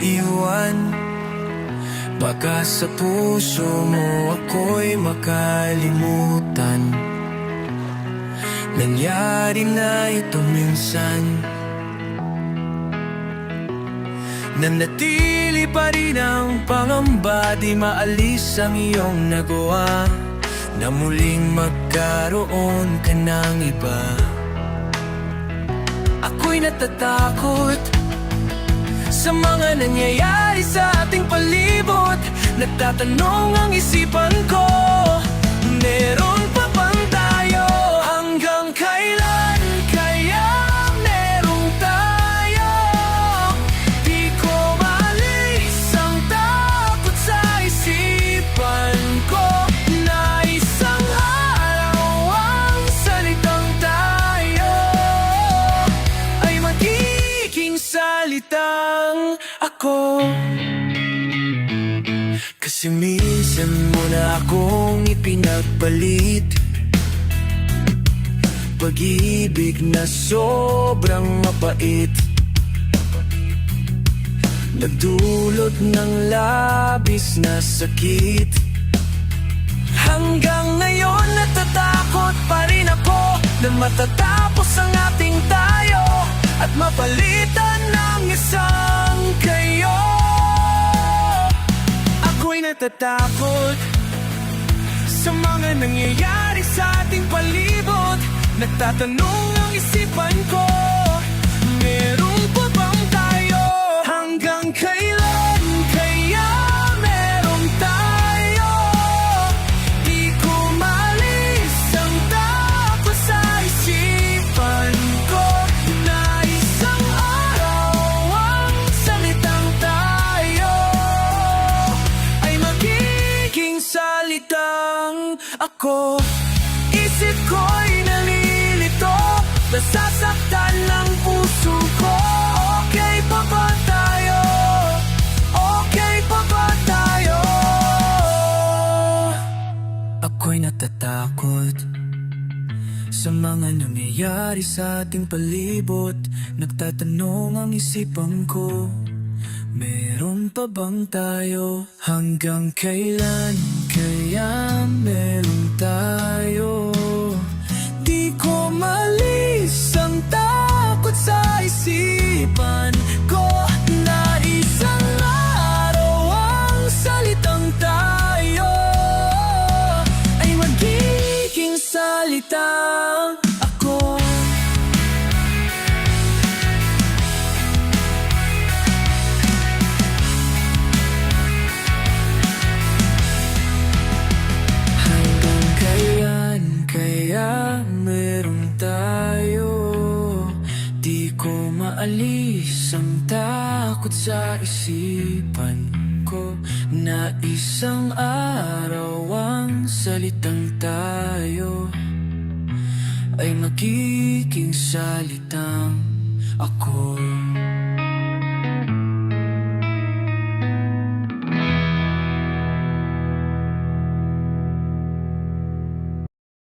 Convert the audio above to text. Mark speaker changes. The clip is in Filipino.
Speaker 1: iwan Baka sa puso mo ako'y makalimutan. Nangyari na ito minsan. Nanatili pa rin ang pangamba Di maalis ang iyong nagawa. Na muling magkaroon ka ng iba Ako'y natatakot Sa mga nangyayari sa ating palibot Nagtatanong ang isipan ko salitang ako. Kasi minsan mo na akong ipinagpalit. Pag-ibig na sobrang mapait Nagdulot ng labis na sakit. Hanggang ngayon natatakot pa rin ako Na matatapos ang ating tayo At mapalitan natatakot Sa mga nangyayari sa ating palibot. Nagtatanong ang isipan ko ako Isip ko'y nalilito Nasasaktan ng puso ko Okay pa ba tayo? Okay pa ba tayo? Ako'y natatakot Sa mga nangyayari sa ating palibot Nagtatanong ang isipan ko Meron pa bang tayo? Hanggang kailan kaya meron ko maalis ang takot sa isipan ko. Na isang araw ang salitang tayo Ay magiging salitang ako